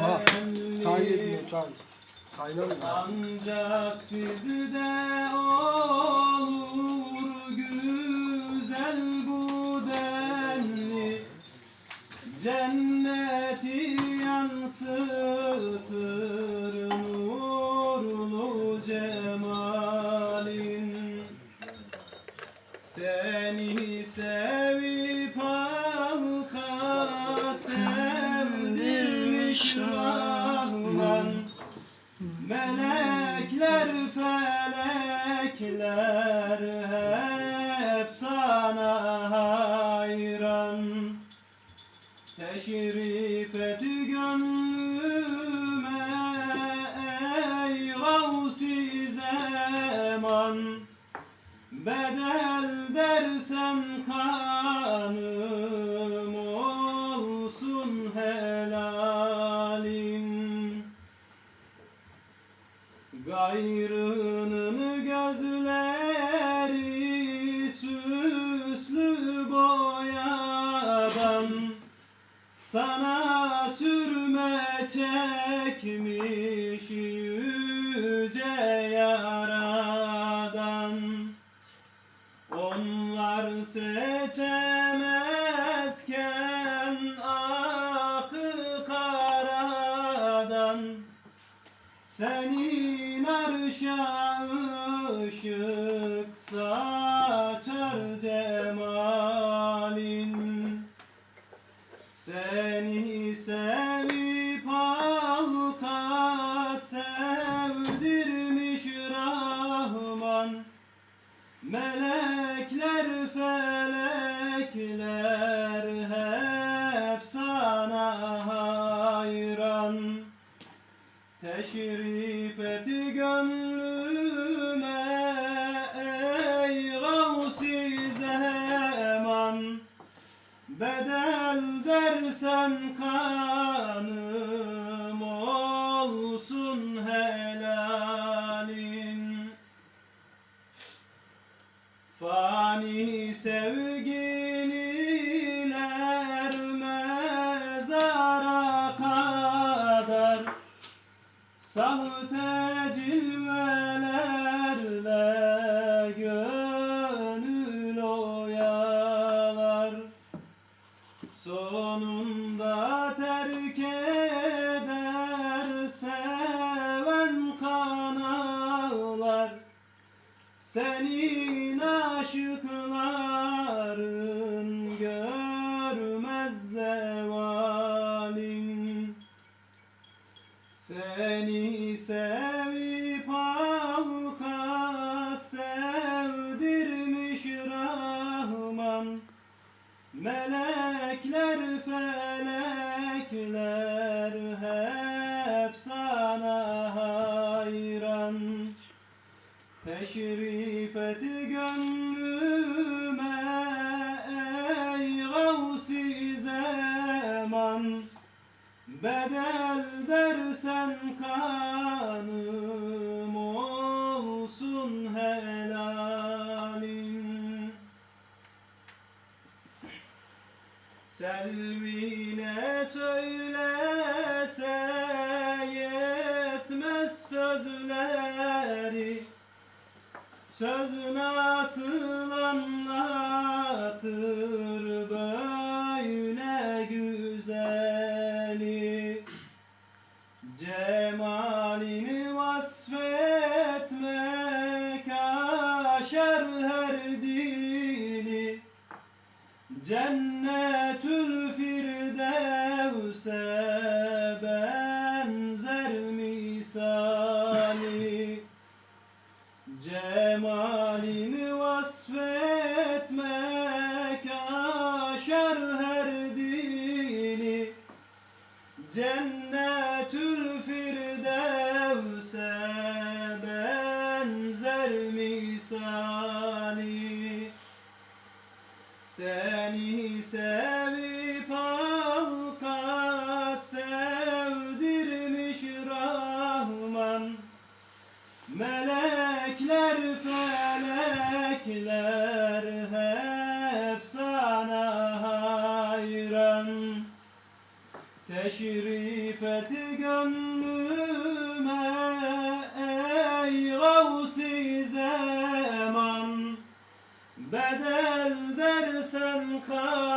ha. Çay yedin çay. Kaynamıyor. Ancak sizde olur güzel bu denli Cenneti Rahman Melekler felekler hep sana hayran. Teşrif et gönlüme ey gavsi zaman Bedel dersen kanım Gayrının gözleri süslü boyadan Sana sürme çekmiş yüce yaradan. Onlar seçemezken akı karadan senin arşa ışık saçar cemalin. Seni sevip halka sevdirmiş Rahman. Melekler felekler hep sana hayran. Teşrif et gönlüme Bedel dersen kanım olsun helalin. Fani sevgililer mezara kadar. Sahte cilvelerle Sonunda terk eder seven kan ağlar Teşrif et gönlüme ey gavsi zaman. Bedel dersen kanım olsun helalin Selvine söylese yetmez sözleri Söz nasıl anlatır böyle güzeli. Cemalini vasfetmek aşar her dili. Cennetül Firdevs'e aşar her dili Cennetül Firdevs'e benzer misali. Seni sevip halka sevdirmiş Rahman. Melekler felekler hep sana hayran Teşrif et gönlüme ey gavsi zaman Bedel dersen kanım